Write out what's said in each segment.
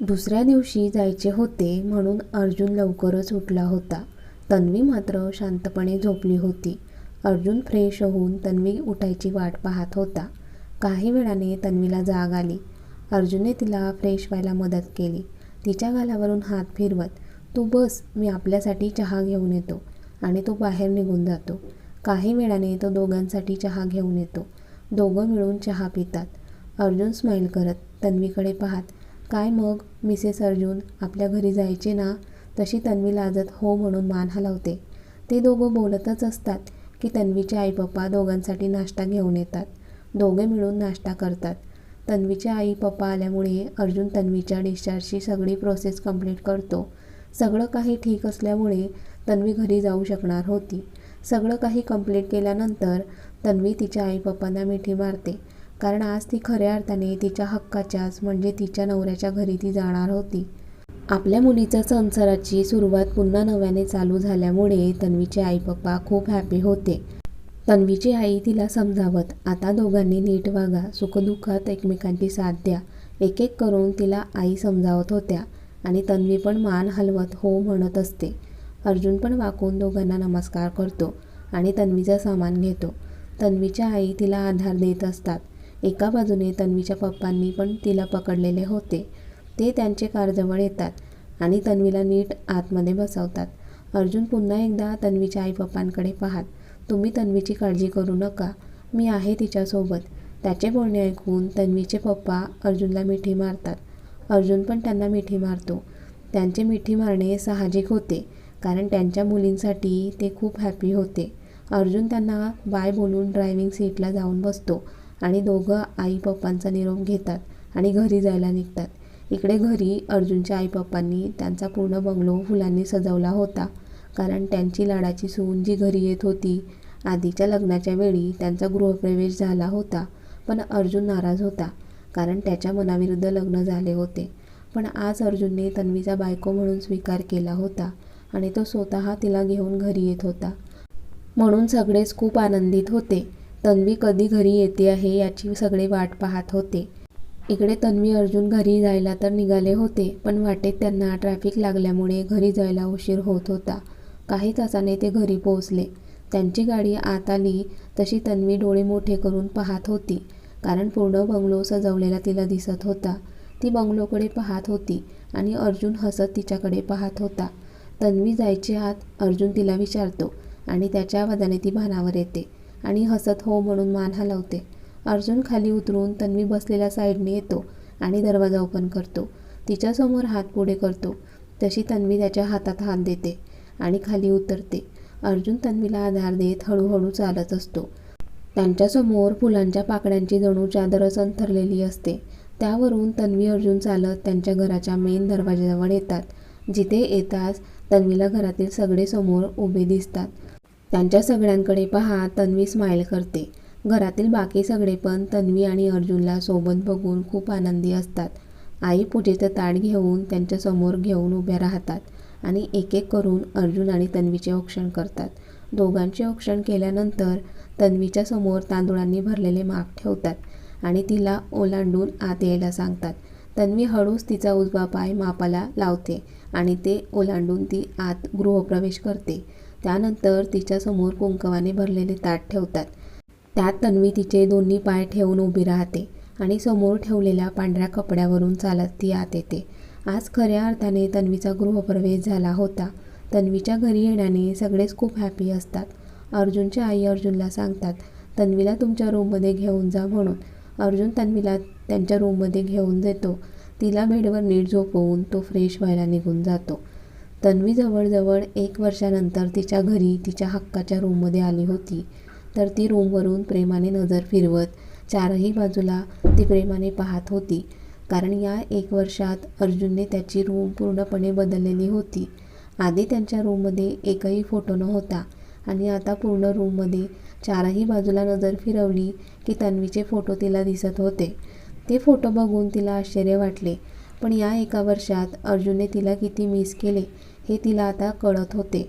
दुसऱ्या दिवशी जायचे होते म्हणून अर्जुन लवकरच उठला होता. तन्वी मात्र शांतपणे झोपली होती. अर्जुन फ्रेश होऊन तन्वी उठायची वाट पाहत होता. काही वेळाने तन्वीला जाग आली. अर्जुनने तिला फ्रेश व्हायला मदत केली. तिच्या गालावरून हात फिरवत तू बस मी आपल्यासाठी चहा घेऊन येतो. आणि तो बाहेर निघून जातो. काही वेळाने तो दोघांसाठी चहा घेऊन येतो. दोघं मिळून चहा पितात. अर्जुन स्माईल करत तन्वीकडे पाहत काय मग? मिसेस अर्जुन आपल्या घरी जायचे ना? तशी तन्वी लाजत हो म्हणून मान हलवते. ते दोघं बोलतच असतात की तन्वीचे आई पप्पा दोघांसाठी नाश्ता घेऊन येतात. दोघे मिळून नाश्ता करतात. तन्वीचे आई पप्पा आल्यामुळे अर्जुन तन्वीच्या डिस्चार्जची सगळी प्रोसेस कंप्लीट करतो. सगळं काही ठीक असल्यामुळे तन्वी घरी जाऊ शकणार होती. सगळं काही कंप्लीट केल्यानंतर तन्वी तिच्या आई पप्पांना मिठी मारते. कारण आज ती खऱ्या अर्थाने तिच्या हक्काच्याच म्हणजे तिच्या नवऱ्याच्या घरी ती जाणार होती. आपल्या मुलीच्या संसाराची सुरुवात पुन्हा नव्याने चालू झाल्यामुळे तन्वीचे आई पप्पा खूप हॅपी होते. तन्वीची आई तिला समजावत आता दोघांनी नीट वागा सुखदुःखात एकमेकांची साथ द्या. एक एक करून तिला आई समजावत होत्या आणि तन्वी पण मान हलवत हो म्हणत असते. अर्जुन पण वाकून दोघांना नमस्कार करतो आणि तन्वीचं सामान घेतो. तन्वीच्या आई तिला आधार देत असतात. एका बाजूने तन्वीच्या पप्पांनी पण तिला पकडलेले होते. ते त्यांचे कारजवळ येतात आणि तन्वीला नीट आतमध्ये बसवतात. अर्जुन पुन्हा एकदा तन्वीच्या आई पप्पांकडे पाहात तुम्ही तन्वीची काळजी करू नका. मी आहे तिच्यासोबत. त्याचे बोलणे ऐकून तन्वीचे पप्पा अर्जुनला मिठी मारतात. अर्जुन पण त्यांना मिठी मारतो. त्यांचे मिठी मारणे साहजिक होते कारण त्यांच्या मुलींसाठी ते खूप हॅपी होते. अर्जुन त्यांना बाय बोलून ड्रायव्हिंग सीटला जाऊन बसतो. आणि दोघं आई पप्पांचा निरोप घेतात आणि घरी जायला निघतात. इकडे घरी अर्जुनच्या आई पप्पांनी त्यांचा पूर्ण बंगलो फुलांनी सजवला होता. कारण त्यांची लाडाची सून जी घरी येत होती आधीच्या लग्नाच्या वेळी त्यांचा गृहप्रवेश झाला होता. पण अर्जुन नाराज होता कारण त्याच्या मनाविरुद्ध लग्न झाले होते. पण आज अर्जुनने तन्वीचा बायको म्हणून स्वीकार केला होता आणि तो स्वतः तिला घेऊन घरी येत होता. म्हणून सगळेच खूप आनंदित होते. तन्वी कधी घरी येते आहे याची सगळे वाट पाहत होते. इकडे तन्वी अर्जुन घरी जायला तर निघाले होते पण वाटेत त्यांना ट्रॅफिक लागल्यामुळे घरी जायला उशीर होत होता. काही तासाने ते घरी पोहोचले. त्यांची गाडी आत आली तशी तन्वी डोळे मोठे करून पाहत होती. कारण पूर्ण बंगलो सजवलेला तिला दिसत होता. ती बंगलोकडे पाहत होती आणि अर्जुन हसत तिच्याकडे पाहत होता. तन्वी जायची आत अर्जुन तिला विचारतो आणि त्याच्या आवाजाने ती भानावर येते. आणि हसत हो म्हणून मान हलवते. अर्जुन खाली उतरून तन्वी बसलेल्या साईडने येतो आणि दरवाजा ओपन करतो. तिच्यासमोर हात पुढे करतो. तशी तन्वी त्याच्या हातात हात देते आणि खाली उतरते. अर्जुन तन्वीला आधार देत हळूहळू चालत असतो. त्यांच्यासमोर फुलांच्या पाकळ्यांची जणू चादरच अंथरलेली असते. त्यावरून तन्वी अर्जुन चालत त्यांच्या घराच्या मेन दरवाजाजवळ येतात. जिथे येताच तन्वीला घरातील सगळे समोर उभे दिसतात. त्यांच्या सगळ्यांकडे पहा तन्वी स्माईल करते. घरातील बाकी सगळे पण तन्वी आणि अर्जुनला सोबत बघून खूप आनंदी असतात. आई पूजेचं ताट घेऊन त्यांच्यासमोर घेऊन उभ्या राहतात आणि एक एक करून अर्जुन आणि तन्वीचे औक्षण करतात. दोघांचे औक्षण केल्यानंतर तन्वीच्या समोर तांदुळांनी भरलेले माप ठेवतात आणि तिला ओलांडून आत यायला सांगतात. तन्वी हळूच तिचा उजवा पाय मापाला लावते आणि ते ओलांडून ती आत गृहप्रवेश करते. त्यानंतर तिच्यासमोर कुंकवाने भरलेले ताट ठेवतात. त्यात तन्वी तिचे दोन्ही पाय ठेवून उभी राहते आणि समोर ठेवलेल्या पांढऱ्या कपड्यावरून चालत ती आत येते. आज खऱ्या अर्थाने तन्वीचा गृहप्रवेश झाला होता. तन्वीच्या घरी येण्याने सगळेच खूप हॅपी असतात. अर्जुनच्या आई अर्जुनला सांगतात तन्वीला तुमच्या रूममध्ये घेऊन जा म्हणून. अर्जुन तन्वीला त्यांच्या रूममध्ये घेऊन देतो तिला बेडवर नीट झोपवून तो फ्रेश व्हायला निघून जातो. तन्वी जवळजवळ एक वर्षानंतर तिच्या घरी तिच्या हक्काच्या रूममध्ये आली होती. तर ती रूमवरून प्रेमाने नजर फिरवत चारही बाजूला ती प्रेमाने पाहत होती. कारण या एक वर्षात अर्जुनने त्याची रूम पूर्णपणे बदललेली होती. आधी त्यांच्या रूममध्ये एकही फोटो नव्हता आणि आता पूर्ण रूममध्ये चारही बाजूला नजर फिरवली की तन्वीचे फोटो तिला दिसत होते. ते फोटो बघून तिला आश्चर्य वाटले. पण या एका वर्षात अर्जुनने तिला किती मिस केले हे तिला आता कळत होते.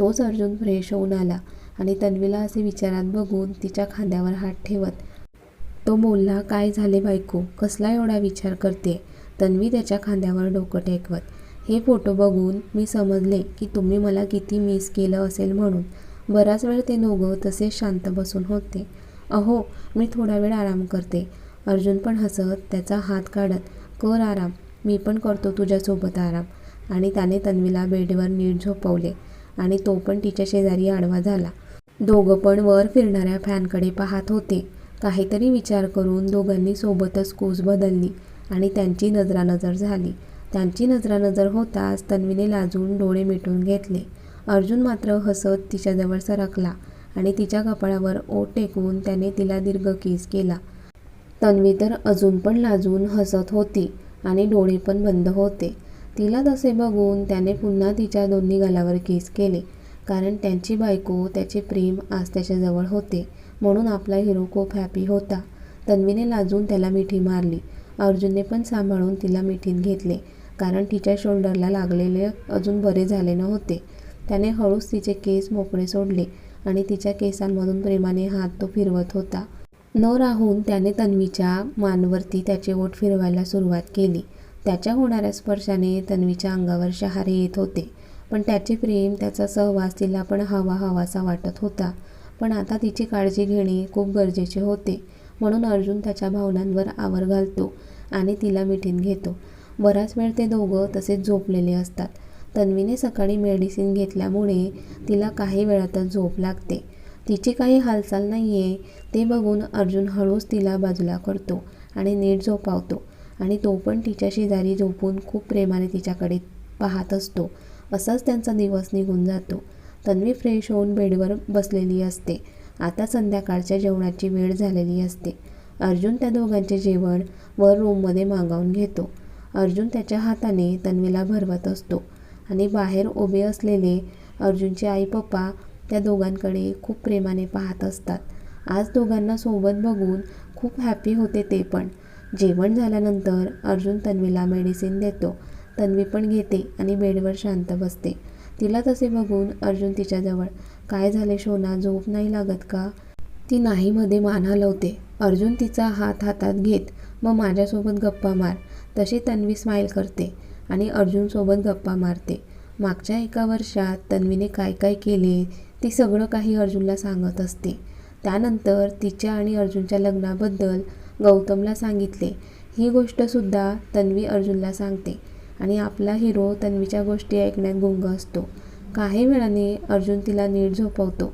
तोच अर्जुन फ्रेश होऊन आला आणि तन्वीला असे विचारात बघून तिच्या खांद्यावर हात ठेवत तो बोलला काय झाले बायको? कसला एवढा विचार करते? तन्वी त्याच्या खांद्यावर डोकं टेकवत हे फोटो बघून मी समजले की तुम्ही मला किती मिस केलं असेल म्हणून. बराच वेळ ते दोघं तसेच शांत बसून होते. अहो मी थोडा वेळ आराम करते. अर्जुन पण हसत त्याचा हात काढत कर आराम. मी पण करतो तुझ्यासोबत आराम. आणि त्याने तन्वीला बेडवर नीट झोपवले आणि तो पण तिच्या शेजारी आडवा झाला. दोघं पण वर फिरणाऱ्या फॅनकडे पाहत होते. काहीतरी विचार करून दोघांनी सोबतच कूस बदलली आणि त्यांची नजरानजर झाली. त्यांची नजरानजर होताच तन्वीने लाजून डोळे मिटून घेतले. अर्जुन मात्र हसत तिच्याजवळ सरकला आणि तिच्या कपाळावर ओठ टेकवून त्याने तिला दीर्घ केस केला. तन्वी तर अजून पण लाजून हसत होती. आणि डोळे पण बंद होते. तिला तसे बघून त्याने पुन्हा तिच्या दोन्ही गालावर किस केले. कारण त्यांची बायको त्याचे प्रेम आज त्याच्याजवळ होते. म्हणून आपला हिरो खूप हॅपी होता. तन्वीने लाजून त्याला मिठी मारली. अर्जुनने पण सांभाळून तिला मिठीत घेतले. कारण तिच्या शोल्डरला लागलेले अजून बरे झाले नव्हते. त्याने हळूच तिचे केस मोकळे सोडले आणि तिच्या केसांमधून प्रेमाने हात तो फिरवत होता. न राहून त्याने तन्वीच्या मानवरती त्याचे ओठ फिरवायला सुरुवात केली. त्याच्या होणाऱ्या स्पर्शाने तन्वीच्या अंगावर शहारे येत होते. पण त्याचे प्रेम त्याचा सहवास तिला पण हवा हवासा वाटत होता. पण आता तिची काळजी घेणे खूप गरजेचे होते. म्हणून अर्जुन त्याच्या भावनांवर आवर घालतो आणि तिला मिठीत घेतो. बराच वेळ ते दोघं तसेच झोपलेले असतात. तन्वीने सकाळी मेडिसिन घेतल्यामुळे तिला काही वेळातच झोप लागते. तिची काही हालचाल नाही आहे ते बघून अर्जुन हळूच तिला बाजूला करतो आणि नीट झोपावतो. आणि तो पण तिच्या शेजारी झोपून खूप प्रेमाने तिच्याकडे पाहत असतो. असाच त्यांचा दिवस निघून जातो. तन्वी फ्रेश होऊन बेडवर बसलेली असते. आता संध्याकाळच्या जेवणाची वेळ झालेली असते. अर्जुन त्या दोघांचे जेवण वर रूममध्ये मागवून घेतो. अर्जुन त्याच्या हाताने तन्वीला भरवत असतो. आणि बाहेर उभे असलेले अर्जुनचे आई पप्पा त्या दोघांकडे खूप प्रेमाने पाहत असतात. आज दोघांना सोबत बघून खूप हॅपी होते ते पण. जेवण झाल्यानंतर अर्जुन तन्वीला मेडिसिन देतो. तन्वी पण घेते आणि बेडवर शांत बसते. तिला तसे बघून अर्जुन तिच्याजवळ काय झाले शोना झोप नाही लागत का? ती नाहीमध्ये मान हलवते. अर्जुन तिचा हात हातात घेत मग माझ्यासोबत गप्पा मार. तशी तन्वी स्माईल करते आणि अर्जुनसोबत गप्पा मारते. मागच्या एका वर्षात तन्वीने काय काय केले ती सगळं काही अर्जुनला सांगत असते. त्यानंतर तिच्या आणि अर्जुनच्या लग्नाबद्दल गौतमला सांगितले. ही गोष्टसुद्धा तन्वी अर्जुनला सांगते आणि आपला हिरो तन्वीच्या गोष्टी ऐकण्यात गुंग असतो. काही वेळाने अर्जुन तिला नीट झोपवतो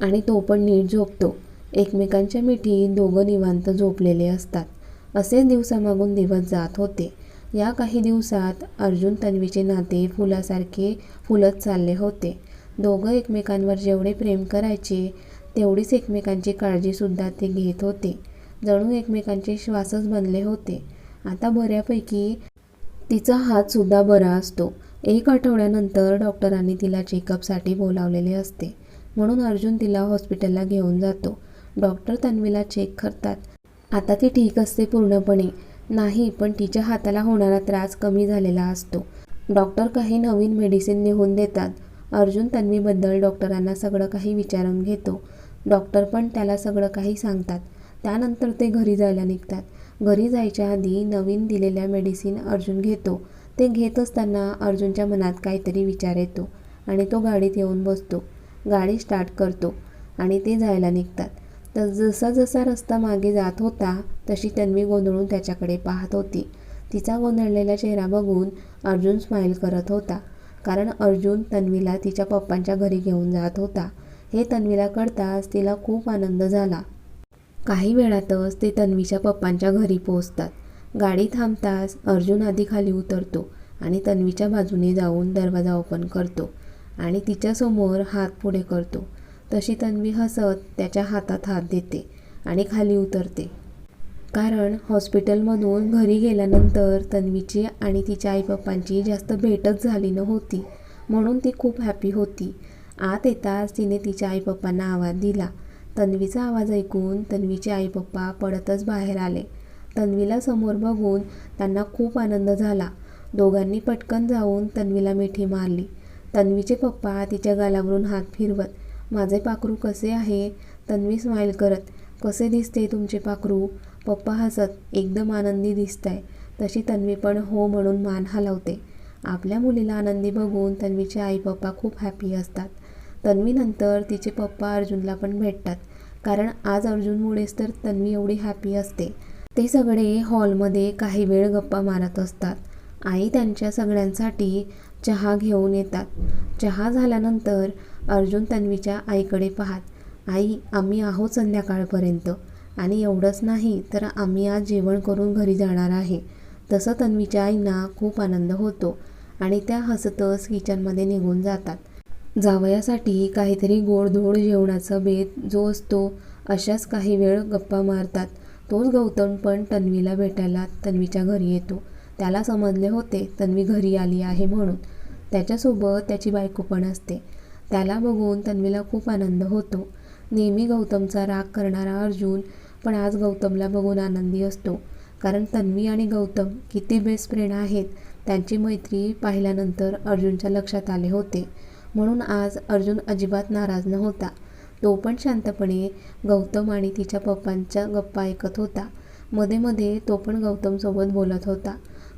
आणि तो पण नीट झोपतो. एकमेकांच्या मिठी दोघं निवांत झोपलेले असतात. असे दिवसामागून दिवस जात होते. या काही दिवसात अर्जुन तन्वीचे नाते फुलासारखे फुलत चालले होते. दोघं एकमेकांवर जेवढे प्रेम करायचे तेवढीच एकमेकांची काळजीसुद्धा ते घेत होते. जणू एकमेकांचे श्वासच बनले होते. आता बऱ्यापैकी तिचा हातसुद्धा बरा असतो. एक आठवड्यानंतर डॉक्टरांनी तिला चेकअपसाठी बोलावलेले असते. म्हणून अर्जुन तिला हॉस्पिटलला घेऊन जातो. डॉक्टर तन्वीला चेक करतात. आता ती ठीक असते पूर्णपणे. नाही पण तिच्या हाताला होणारा त्रास कमी झालेला असतो. डॉक्टर काही नवीन मेडिसिन लिहून देतात. अर्जुन तन्वीबद्दल डॉक्टरांना सगळं काही विचारून घेतो. डॉक्टर पण त्याला सगळं काही सांगतात. त्यानंतर ते घरी जायला निघतात. घरी जायच्या आधी नवीन दिलेल्या मेडिसिन अर्जुन घेतो. ते घेत असताना अर्जुनच्या मनात काहीतरी विचार येतो आणि तो गाडीत येऊन बसतो. गाडी स्टार्ट करतो आणि ते जायला निघतात. तर जसा जसा रस्ता मागे जात होता तशी तन्वी गोंधळून त्याच्याकडे पाहत होती. तिचा गोंधळलेला चेहरा बघून अर्जुन स्माईल करत होता. कारण अर्जुन तन्वीला तिच्या पप्पांच्या घरी घेऊन जात होता. हे तन्वीला कळताच तिला खूप आनंद झाला. काही वेळातच ते तन्वीच्या पप्पांच्या घरी पोहोचतात. गाडी थांबताच अर्जुन आधी खाली उतरतो आणि तन्वीच्या बाजूने जाऊन दरवाजा ओपन करतो आणि तिच्यासमोर हात पुढे करतो. तशी तन्वी हसत त्याच्या हातात हात देते आणि खाली उतरते. कारण हॉस्पिटलमधून घरी गेल्यानंतर तन्वीची आणि तिच्या आईपप्पांची जास्त भेटच झाली नव्हती म्हणून ती खूप हॅपी होती. आत येताच तिने तिच्या आईपप्पांना आवाज दिला. तन्वीचा आवाज ऐकून तन्वीचे आईपप्पा पडतच बाहेर आले. तन्वीला समोर बघून त्यांना खूप आनंद झाला. दोघांनी पटकन जाऊन तन्वीला मिठी मारली. तन्वीचे पप्पा तिच्या गालावरून हात फिरवत माझे पाखरू कसे आहे? तन्वी स्माईल करत कसे दिसते तुमचे पाखरू? पप्पा हसत एकदम आनंदी दिसत आहे तशी तन्वी पण हो म्हणून मान हलवते. आपल्या मुलीला आनंदी बघून तन्वीचे आई पप्पा खूप हॅपी असतात. तन्वीनंतर तिचे पप्पा अर्जुनला पण भेटतात. कारण आज अर्जुनमुळेच तर तन्वी एवढी हॅपी असते. ते सगळे हॉलमध्ये काही वेळ गप्पा मारत असतात. आई त्यांच्या सगळ्यांसाठी चहा घेऊन येतात. चहा झाल्यानंतर अर्जुन तन्वीच्या आईकडे पाहत आई आम्ही आहोत संध्याकाळपर्यंत. आणि एवढंच नाही तर आम्ही आज जेवण करून घरी जाणार आहे. तसं तन्वीच्या आईंना खूप आनंद होतो आणि त्या हसतच किचनमध्ये निघून जातात. जावयासाठी काहीतरी गोडधोड जेवणाचा बेत जो असतो अशाच काही वेळ गप्पा मारतात. तोच गौतम पण तन्वीला भेटायला तन्वीच्या घरी येतो. त्याला समजले होते तन्वी घरी आली आहे म्हणून. त्याच्यासोबत त्याची बायको पण असते. त्याला बघून तन्वीला खूप आनंद होतो. नेहमी गौतमचा राग करणारा अर्जुन पण आज गौतमला बघून आनंदी असतो. कारण तन्वी आणि गौतम किती बेस्ट फ्रेंड आहेत त्यांची मैत्री पाहिल्यानंतर अर्जुनच्या लक्षात आले होते. म्हणून आज अर्जुन अजिबात नाराज नव्हता. तो पण शांतपणे गौतम आणि तिच्या पप्पांच्या गप्पा ऐकत होता. मध्ये मध्ये तो पण गौतमसोबत बोलत होता.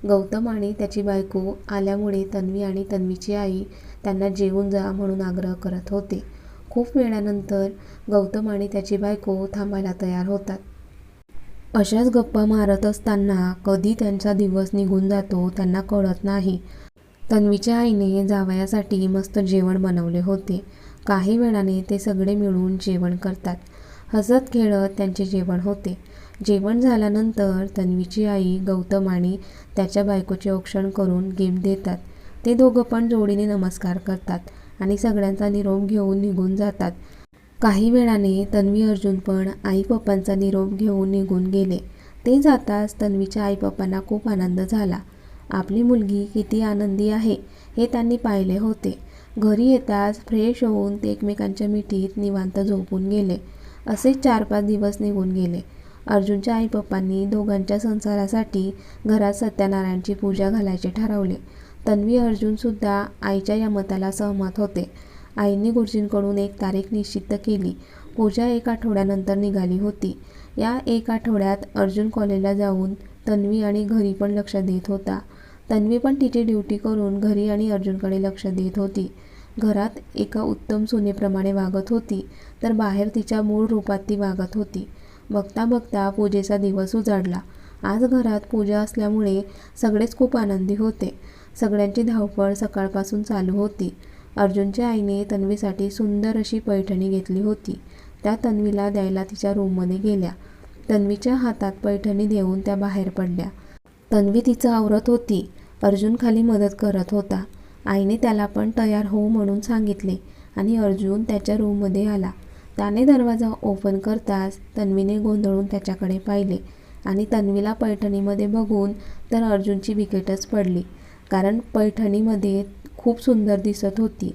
गौतम आणि त्याची बायको आल्यामुळे तन्वी आणि तन्वीची आई त्यांना जेवून जा म्हणून आग्रह करत होते. खूप वेळानंतर गौतम आणि त्याची बायको थांबायला तयार होतात. अशाच गप्पा मारत असताना कधी त्यांचा दिवस निघून जातो त्यांना कळत नाही. तन्वीच्या आईने जावयासाठी मस्त जेवण बनवले होते. काही वेळाने ते सगळे मिळून जेवण करतात. हसत खेळत त्यांचे जेवण होते. जेवण झाल्यानंतर तन्वीची आई गौतम आणि त्याच्या बायकोचे औक्षण करून गिफ्ट देतात. ते दोघं पण जोडीने नमस्कार करतात. आणि सगळ्यांचा निरोप घेऊन निघून जातात. काही वेळाने तन्वी अर्जुन पण आई पप्पांचा निरोप घेऊन निघून गेले. ते जाताच तन्वीच्या आई पप्पांना खूप आनंद झाला. आपली मुलगी किती आनंदी आहे हे त्यांनी पाहिले होते. घरी येताच फ्रेश होऊन ते एकमेकांच्या मिठीत निवांत झोपून गेले. असेच चार पाच दिवस निघून गेले. अर्जुनच्या आई पप्पांनी दोघांच्या संसारासाठी घरात सत्यनारायणची पूजा घालायचे ठरवले. तन्वी अर्जुनसुद्धा आईच्या या मताला सहमत होते. आईने गुरुजींकडून एक तारीख निश्चित केली. पूजा एक आठवड्यानंतर निघाली होती. या एक आठवड्यात अर्जुन कॉलेजला जाऊन तन्वी आणि घरी पण लक्ष देत होता. तन्वी पण तिची ड्युटी करून घरी आणि अर्जुनकडे लक्ष देत होती. घरात एका उत्तम सुनेप्रमाणे वागत होती तर बाहेर तिच्या मूळ रूपात ती वागत होती. बघता बघता पूजेचा दिवस उजाडला. आज घरात पूजा असल्यामुळे सगळेच खूप आनंदी होते. सगळ्यांची धावपळ सकाळपासून चालू होती. अर्जुनच्या आईने तन्वीसाठी सुंदर अशी पैठणी घेतली होती. त्या तन्वीला द्यायला तिच्या रूममध्ये गेल्या. तन्वीच्या हातात पैठणी देऊन त्या बाहेर पडल्या. तन्वी तिचं आवरत होती. अर्जुन खाली मदत करत होता. आईने त्याला पण तयार हो म्हणून सांगितले आणि अर्जुन त्याच्या रूममध्ये आला. त्याने दरवाजा ओपन करताच तन्वीने गोंधळून त्याच्याकडे पाहिले आणि तन्वीला पैठणीमध्ये बघून तर अर्जुनची विकेटच पडली. कारण पैठणीमध्ये खूप सुंदर दिसत होती.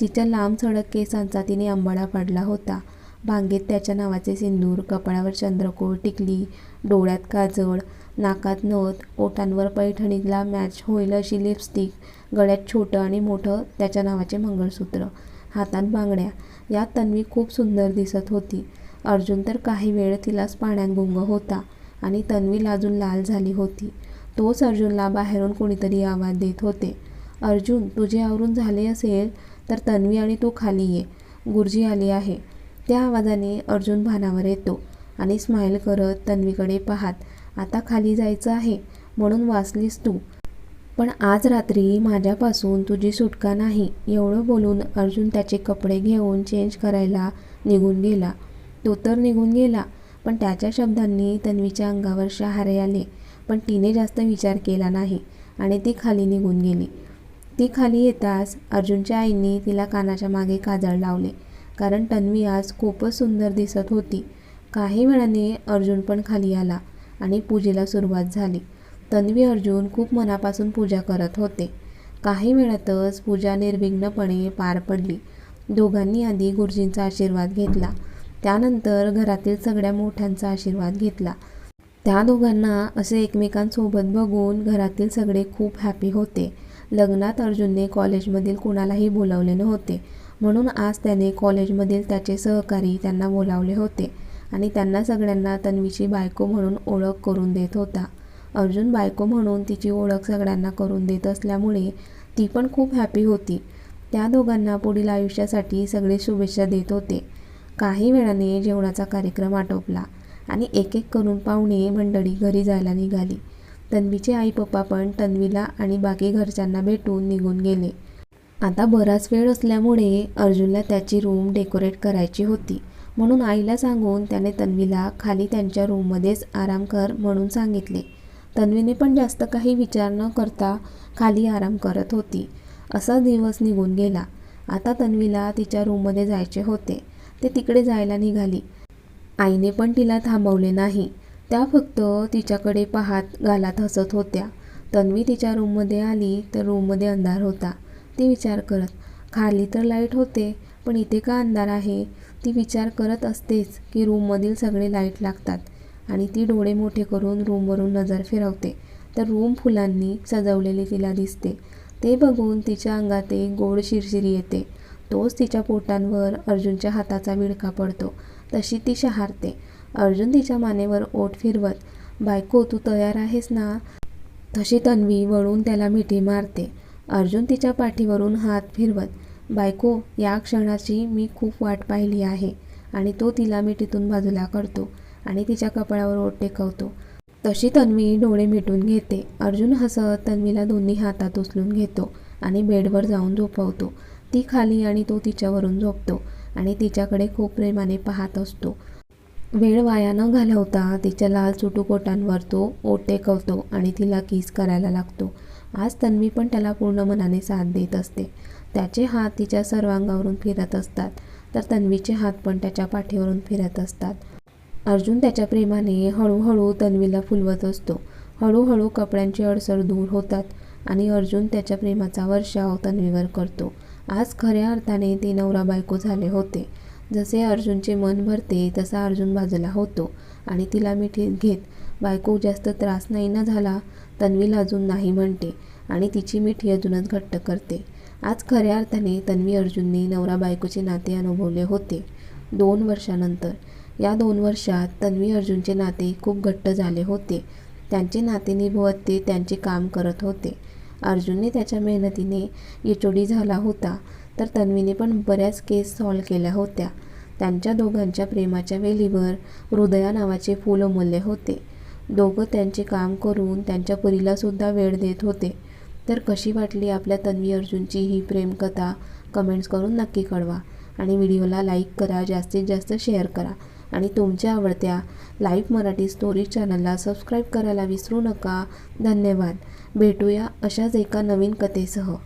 तिच्या लांब सडक केसांचा तिने आंबाडा पाडला होता. भांगेत त्याच्या नावाचे सिंदूर कपाळावर चंद्रकोळ टिकली डोळ्यात काजळ नाकात नथ ओठांवर पैठणीला मॅच होईल अशी लिपस्टिक गळ्यात छोटं आणि मोठं त्याच्या नावाचे मंगळसूत्र हातात बांगड्या यात तन्वी खूप सुंदर दिसत होती. अर्जुन तर काही वेळ तिलाच पाण्यात गुंग होता आणि तन्वी लाजून लाल झाली होती. तोच अर्जुनला बाहेरून कोणीतरी आवाज देत होते. अर्जुन तुझे आवरून झाले असेल तर तन्वी आणि तू खाली ये गुरुजी आली आहे. त्या आवाजाने अर्जुन भानावर येतो आणि स्माईल करत तन्वीकडे पाहात आता खाली जायचं आहे म्हणून वाचलीस तू. पण आज रात्री माझ्यापासून तुझी सुटका नाही एवढं बोलून अर्जुन त्याचे कपडे घेऊन चेंज करायला निघून गेला. तो तर निघून गेला पण त्याच्या शब्दांनी तन्वीच्या अंगावर शहारे आले. पण तिने जास्त विचार केला नाही आणि ती खाली निघून गेली. ती खाली येताच अर्जुनच्या आईने तिला कानाच्या मागे काजळ लावले कारण तन्वी आज खूपच सुंदर दिसत होती. काही वेळाने अर्जुन पण खाली आला आणि पूजेला सुरुवात झाली. तन्वी अर्जुन खूप मनापासून पूजा करत होते. काही वेळातच पूजा निर्विघ्नपणे पार पडली. दोघांनी आधी गुरुजींचा आशीर्वाद घेतला. त्यानंतर घरातील सगळ्या मोठ्यांचा आशीर्वाद घेतला. त्या दोघांना असे एकमेकांसोबत बघून घरातील सगळे खूप हॅपी होते. लग्नात अर्जुनने कॉलेजमधील कुणालाही बोलावले नव्हते. म्हणून आज त्याने कॉलेजमधील त्याचे सहकारी त्यांना बोलावले होते आणि त्यांना सगळ्यांना तन्वीची बायको म्हणून ओळख करून देत होता. अर्जुन बायको म्हणून तिची ओळख सगळ्यांना करून देत असल्यामुळे ती पण खूप हॅपी होती. त्या दोघांना पुढील आयुष्यासाठी सगळे शुभेच्छा देत होते. काही वेळाने जेवणाचा कार्यक्रम आटोपला. आणि एक एक करून पाहुणे मंडळी घरी जायला निघाली. तन्वीचे आई पप्पा पण तन्वीला आणि बाकी घरच्यांना भेटून निघून गेले. आता बराच वेळ असल्यामुळे अर्जुनला त्याची रूम डेकोरेट करायची होती. म्हणून आईला सांगून त्याने तन्वीला खाली त्यांच्या रूममध्येच आराम कर म्हणून सांगितले. तन्वीने पण जास्त काही विचार न करता खाली आराम करत होती. असा दिवस निघून गेला. आता तन्वीला तिच्या रूममध्ये जायचे होते. ते तिकडे जायला निघाली. आईने पण तिला थांबवले नाही. त्या फक्त तिच्याकडे पाहात गालात हसत होत्या. तन्वी तिच्या रूममध्ये आली तर रूममध्ये अंधार होता. ती विचार करत खाली तर लाइट होते पण इथे का अंधार आहे ती विचार करत असतेच की रूममधील सगळे लाइट लागतात आणि ती डोळे मोठे करून रूमवरून नजर फिरवते. तर रूम फुलांनी सजवलेली तिला दिसते. ते बघून तिच्या अंगात एक गोड शिरशिरी येते. तोच तिच्या पोटांवर अर्जुनच्या हाताचा विळखा पडतो. तशी ती शहारते. अर्जुन तिच्या मानेवर ओठ फिरवत बायको तू तयार आहेस ना? तशी तन्वी वळून त्याला मिठी मारते. अर्जुन तिच्या पाठीवरून हात फिरवत बायको या क्षणाची मी खूप वाट पाहिली आहे आणि तो तिला मिठीतून बाजूला करतो आणि तिच्या कपाळावर ओठ टेकवतो. तशी तन्वी डोळे मिटून घेते. अर्जुन हसत तन्वीला दोन्ही हातात उचलून घेतो आणि बेडवर जाऊन झोपवतो. ती खाली आणि तो तिच्यावरून झोपतो. आणि तिच्याकडे खूप प्रेमाने पाहत असतो. वेळ वाया न घालवता तिच्या लाल चुटुकोटांवर तो ओठ टेकवतो आणि तिला किस करायला लागतो. आज तन्वी पण त्याला पूर्ण मनाने साथ देत असते. त्याचे हात तिच्या सर्वांगावरून फिरत असतात. तर तन्वीचे हात पण त्याच्या पाठीवरून फिरत असतात. अर्जुन त्याच्या प्रेमाने हळूहळू तन्वीला फुलवत असतो. हळूहळू कपड्यांची अडसर दूर होतात आणि अर्जुन त्याच्या प्रेमाचा वर्षाव तन्वीवर करतो. आज खऱ्या अर्थाने ते नवरा बायको झाले होते. जसे अर्जुनचे मन भरते तसा अर्जुन बाजूला होतो आणि तिला मिठीत घेत बायको जास्त त्रास नाही ना झाला? तन्वीला अजून नाही म्हणते आणि तिची मिठी अजूनच घट्ट करते. आज खऱ्या अर्थाने तन्वी अर्जुनने नवरा बायकोचे नाते अनुभवले होते. दोन वर्षानंतर या दोन वर्षात तन्वी अर्जुनचे नाते खूप घट्ट झाले होते. त्यांचे नाते निभवत ते त्यांचे काम करत होते. अर्जुनने त्याच्या मेहनतीने यचोडी झाला होता तर तन्वीने पण बऱ्याच केस सॉल्व केल्या होत्या. त्यांच्या दोघांच्या प्रेमाच्या वेलीवर हृदया नावाचे फूल उमलले होते. दोघं त्यांचे काम करून त्यांच्या परीलासुद्धा वेळ देत होते. तर कशी वाटली आपल्या तन्वी अर्जुनची ही प्रेमकथा? कमेंट्स करून नक्की कळवा आणि व्हिडिओला लाईक करा जास्तीत जास्त शेअर करा आणि तुमच्या आवडत्या लाईव्ह मराठी स्टोरी चॅनलला सबस्क्राईब करायला विसरू नका. धन्यवाद. भेटूया अशाच एका नवीन कथेसह.